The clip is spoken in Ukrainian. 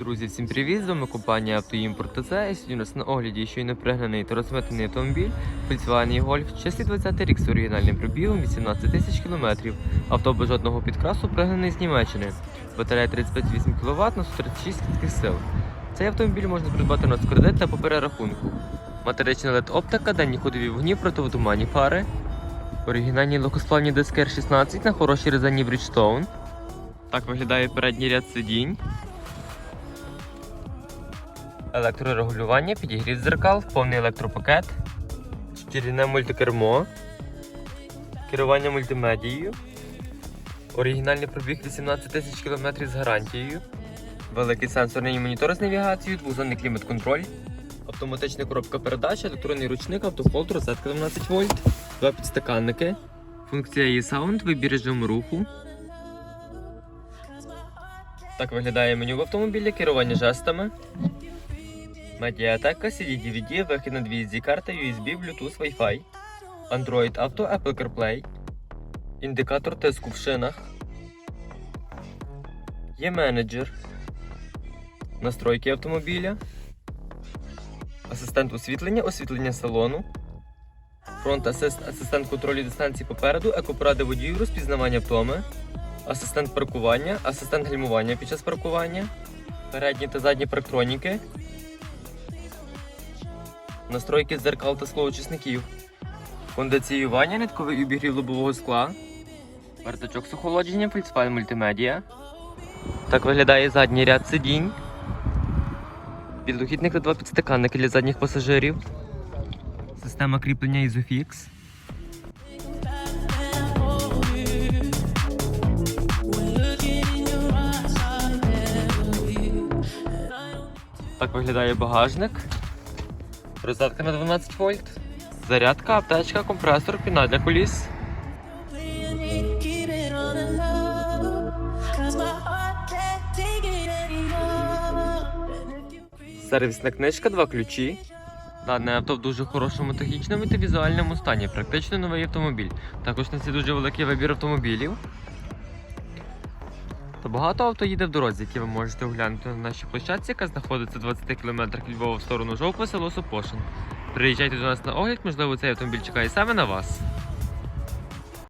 Друзі, всім привіт! З вами компанія Автоімпорт ТЦ. І сьогодні у нас на огляді щойно пригнаний та розмитаний автомобіль Volkswagen Golf. Часі 20 рік з оригінальним пробігом 18 тисяч кілометрів. Авто без жодного підкрасу пригнаний з Німеччини. Батарея 35,8 кВт на 136 кінських сил. Цей автомобіль можна придбати на кредит та по перерахунку. Матерична LED оптика, денні ходові вогні, противотуманні фари. Оригінальні легкосплавні диски R16 на хорошій резині Bridgestone. Так виглядає передній ряд сидінь. Електрорегулювання, підігрів дзеркал, повний електропакет, шкіряне мультикермо, керування мультимедією, оригінальний пробіг 18 тисяч км з гарантією, великий сенсорний монітор з навігацією, двозонний клімат-контроль, автоматична коробка передач, електронний ручник, автохолд, розетка 12 вольт, два підстаканники, функція e-Sound, вибір режиму руху. Так виглядає меню в автомобілі, керування жестами. Медіатека, CD-DVD, вихід на 2 SD карта, USB, Bluetooth, Wi-Fi, Android Auto, Apple CarPlay, індикатор тиску в шинах, є менеджер, настройки автомобіля, асистент освітлення, освітлення салону, фронт асист, асистент контролю дистанції попереду, екопоради водію, розпізнавання втоми, асистент паркування, асистент гальмування під час паркування, передні та задні парктроніки, настройки дзеркал та склоочисників, кондиціювання, нитковий обігрів лобового скла, вертачок з охолодженням, Volkswagen мультимедіа. Так виглядає задній ряд сидінь. Підлохідник та два підстаканники для задніх пасажирів. Система кріплення Isofix. Так виглядає багажник. Розетка на 12 вольт. Зарядка, аптечка, компресор, піна для you Сервісна книжка, два ключі. Дане авто в дуже хорошому технічному та візуальному стані. Практично новий автомобіль. Також на це дуже великий вибір автомобілів. Багато авто їде в дорозі, які ви можете оглянути на нашій площадці, яка знаходиться 20 км Львова в сторону Жовква, село Сопошин. Приїжджайте до нас на огляд, можливо, цей автомобіль чекає саме на вас.